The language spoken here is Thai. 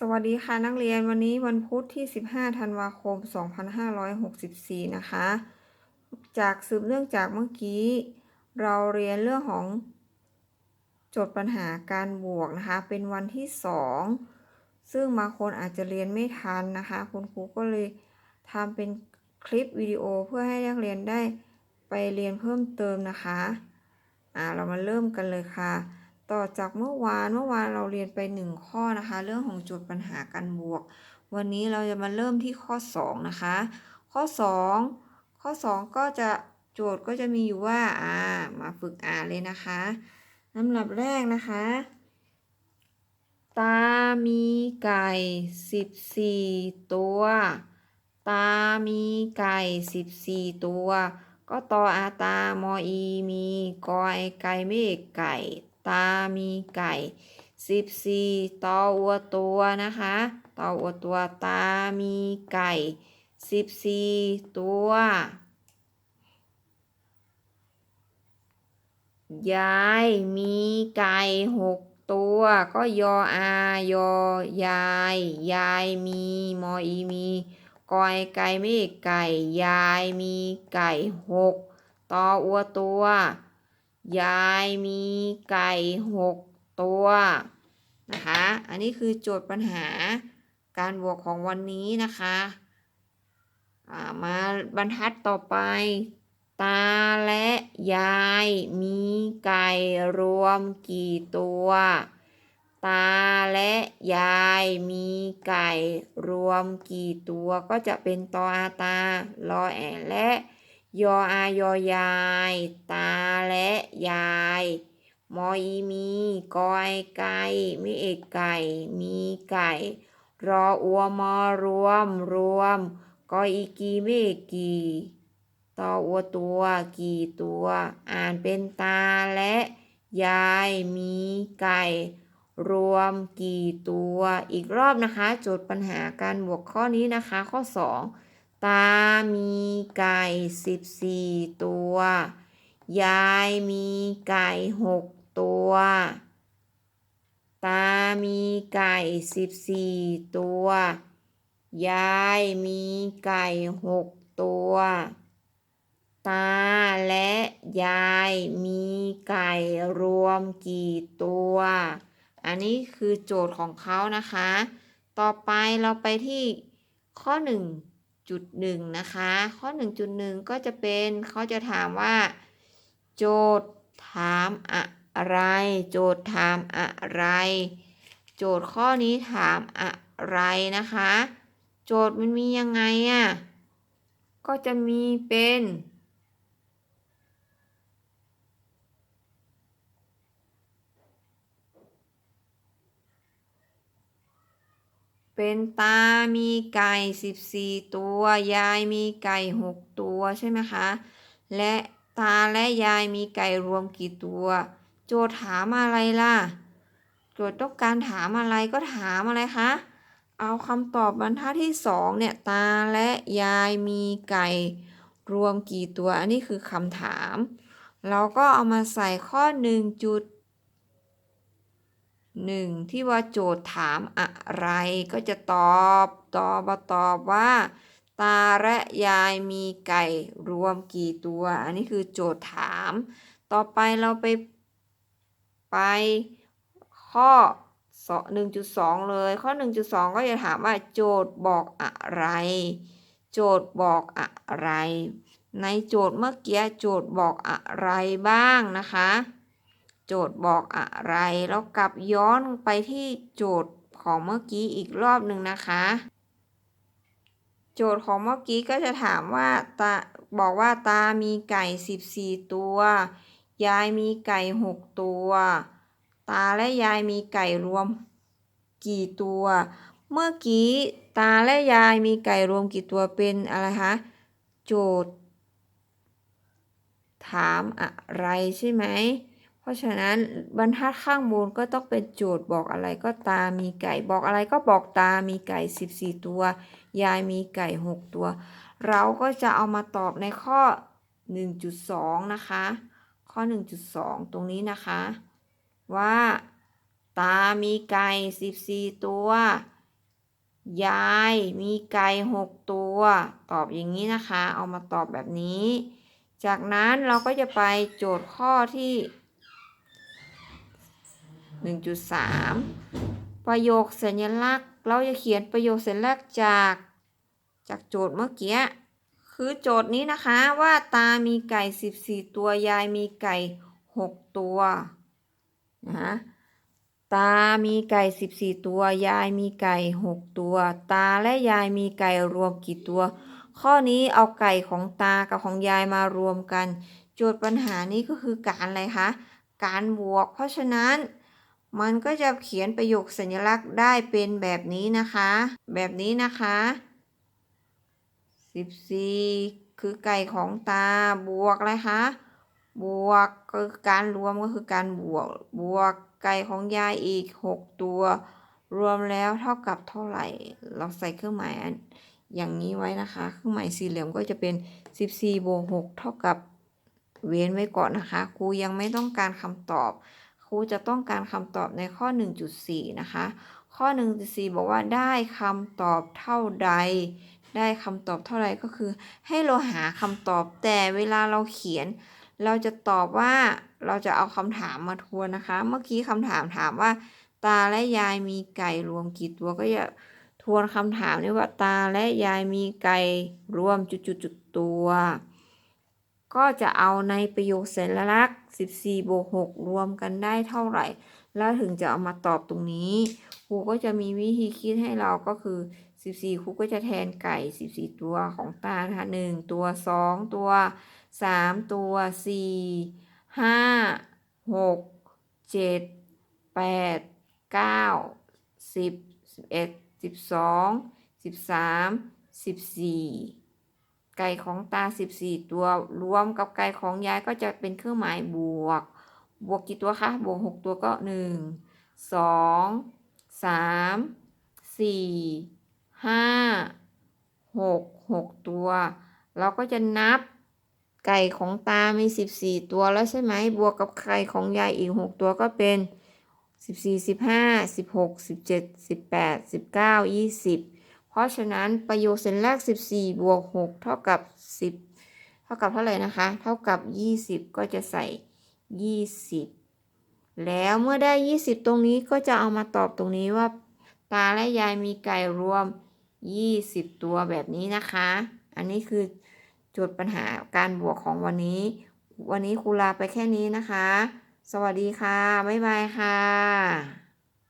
สวัสดีค่ะนักเรียนวันนี้วันพุธที่ 15 ธันวาคม 2564 นะคะ จากสืบเนื่องจากเมื่อกี้ เราเรียนเรื่องของโจทย์ปัญหาการบวกนะคะ เป็นวันที่ 2 ซึ่งบางคนอาจจะเรียนไม่ทันนะคะ คุณครูก็เลยทำเป็นคลิปวิดีโอเพื่อให้นักเรียนได้ไปเรียนเพิ่มเติมนะคะ อ่าเรามาเริ่มกันเลยค่ะ ต่อจากเมื่อวานเมื่อวานเราเรียนไปหนึ่งข้อนะคะ เรื่องของโจทย์ปัญหาการบวก วันนี้เราจะมาเริ่มที่ข้อ 2 นะคะ ข้อ 2 ข้อ 2 ก็จะโจทย์ก็จะมีอยู่ว่าอ่ามาฝึกอ่านเลยนะคะลำดับแรกนะคะ ตามีไก่ 14 ตัว ตามีไก่ 14 ตัว ก็ตออาตามออีมีกอไอไก่ไม่เอกไก่ ตา มีไก่14ตออัวตัวนะคะตออัวตัวตา มีไก่14ตัวยายมีไก่หกตัวก็ยออายอยาย ยายมีมออีมีกอยไก่ไม่ไก่ ยายมีไก่หกตออัวตัว ยายมีไก่หกตัวนะคะ อันนี้คือโจทย์ปัญหาการบวกของวันนี้นะคะมาบรรทัดต่อไป ตาและยายมีไก่รวมกี่ตัว ตาและยายมีไก่รวมกี่ตัวก็จะเป็นตออาตารอแอและ ยออายอยาย ตาและยาย มออีมีกอไอไก่มีเอกไก่ มีไก่ รออัวมอรวมรวม กออีกีไม่เอกกีต่ออัวตัวกี่ตัว อ่านเป็นตาและ ยายมีไก่ รวมกี่ตัว อีกรอบนะคะโจทย์ปัญหาการบวกข้อนี้นะคะ ข้อ 2 ตามีไก่14ตัว ยายมีไก่6ตัว ตามีไก่สิบสี่ตัว ยายมีไก่หกตัว ตาและยายมีไก่รวมกี่ตัว อันนี้คือโจทย์ของเขานะคะ ต่อไปเราไปที่ข้อ1.1น จุดหนึ่งนะคะ ข้อหนึ่งจุดหนึ่งก็จะเป็นเขาจะถามว่า โจทย์ถามอะอะไร โจทย์ถามอะไร โจทย์ข้อนี้ถามอะไรนะคะ โจทย์มันมียังไงอะก็จะมีเป็น เป็นตา มีไก่สิบสี่ตัว ยายมีไก่หกตัวใช่ไหมคะ และตาและยายมีไก่รวมกี่ตัว โจทย์ถามอะไรล่ะ โจทย์ต้องการถามอะไรก็ถามอะไรคะ เอาคำตอบบรรทัดที่สองเนี่ย ตาและยายมีไก่รวมกี่ตัว อันนี้คือคำถาม เราก็เอามาใส่ข้อหนึ่งจุด หนึ่งที่ว่าโจทย์ถามอะไรก็จะตอบตอบตอบว่า ตาและยายมีไก่รวมกี่ตัว อันนี้คือโจทย์ถาม ต่อไปเราไปไปข้อ 1.2 เลย ข้อ 1.2 ก็จะถามว่าโจทย์บอกอะไร โจทย์บอกอะไร ในโจทย์เมื่อกี้โจทย์บอกอะไรบ้างนะคะ โจทย์บอกอะไร แล้วกลับย้อนไปที่โจทย์ของเมื่อกี้อีกรอบหนึ่งนะคะ โจทย์ของเมื่อกี้ก็จะถามว่าตาบอกว่าตามีไก่ 14 ตัว ยายมีไก่หกตัว ตาและยายมีไก่รวมกี่ตัว เมื่อกี้ตาและยายมีไก่รวมกี่ตัวเป็นอะไรคะ โจทย์ ถามอะไรใช่ไหม ราะฉะนั้นบรรทัดข้างบนก็ต้องเป็นโจทย์บอกอะไรก็ตามีไก่บอกอะไรก็บอกตามีไก่ 14 ตัว ยายมีไก่ 6 ตัว เราก็จะเอามาตอบในข้อ 1.2 นะคะ ข้อ 1.2 ตรงนี้นะคะ ว่า ตามีไก่ 14 ตัว ยายมีไก่หกตัว ตอบอย่างนี้นะคะ เอามาตอบแบบนี้ จากนั้นเราก็จะไปโจทย์ข้อที่ 1.3 ประโยคสัญลักษณ์ เราจะเขียนประโยคสัญลักษณ์จากจากโจทย์เมื่อกี้ คือโจทย์นี้นะคะว่าตามีไก่ 14 ตัวยายมีไก่ 6 ตัวนะตามีไก่ 14 ตัวยายมีไก่ 6 ตัว ตาและยายมีไก่รวมกี่ตัว ข้อนี้เอาไก่ของตากับของยายมารวมกัน โจทย์ปัญหานี้ก็คือการอะไรคะ การบวก เพราะฉะนั้น มันก็จะเขียนประโยคสัญลักษณ์ได้เป็นแบบนี้นะคะ แบบนี้นะคะ 14 คือไก่ของตาบวกอะไรคะ บวกก็คือการรวมก็คือการบวก บวกไก่ของยายอีก 6 ตัว รวมแล้วเท่ากับเท่าไหร่ เราใส่เครื่องหมายอันอย่างนี้ไว้นะคะ เครื่องหมายสี่เหลี่ยมก็จะเป็น 14บวก6เท่ากับเว้นไว้ก่อนนะคะ ครูยังไม่ต้องการคำตอบ ครูจะต้องการคำตอบในข้อ 1.4 นะคะ ข้อ 1.4 บอกว่าได้คำตอบเท่าใด ได้คำตอบเท่าไรก็คือ ให้เราหาคำตอบแต่เวลาเราเขียน เราจะตอบว่าเราจะเอาคำถามมาทวนนะคะ เมื่อกี้คำถามถามว่า ตาและยายมีไก่รวมกี่ตัวก็จะทวนคำถามนี้ว่าตาและยายมีไก่รวมจุดๆตัว ก็จะเอาในประโยคสัญลักษณ์ 14บวก6รวมกันได้เท่าไหร่ แล้วถึงจะเอามาตอบตรงนี้ ครูก็จะมีวิธีคิดให้เราก็คือ 14 ครูก็จะแทนไก่ 14 ตัวของตานะคะ1ตัว 2 ตัว 3 ตัว 4 5 6 7 8 9 10 11 12 13 14 ไก่ของตา 14 ตัว รวมกับไก่ของยายก็จะเป็นเครื่องหมายบวก บวกกี่ตัวคะ บวก 6 ตัวก็ 1 2 3 4 5 6 6 ตัว เราก็จะนับไก่ของตา มี 14 ตัวแล้วใช่ไหม บวกกับไก่ของยายอีก 6 ตัวก็เป็น 14 15 16 17 18 19 20เพ ราะฉะนั้นประโยคเส้นแรก 14 บวก 6 เท่ากับ 10 เท่ากับเท่าไหร่นะคะ เท่ากับ 20 ก็จะใส่ 20 แล้วเมื่อได้ 20 ตรงนี้ก็จะเอามาตอบตรงนี้ว่า ตาและยายมีไก่รวม 20 ตัวแบบนี้นะคะ อันนี้คือโจทย์ปัญหาการบวกของวันนี้ วันนี้ครูลาไปแค่นี้นะคะ สวัสดีค่ะ บ๊ายบายค่ะ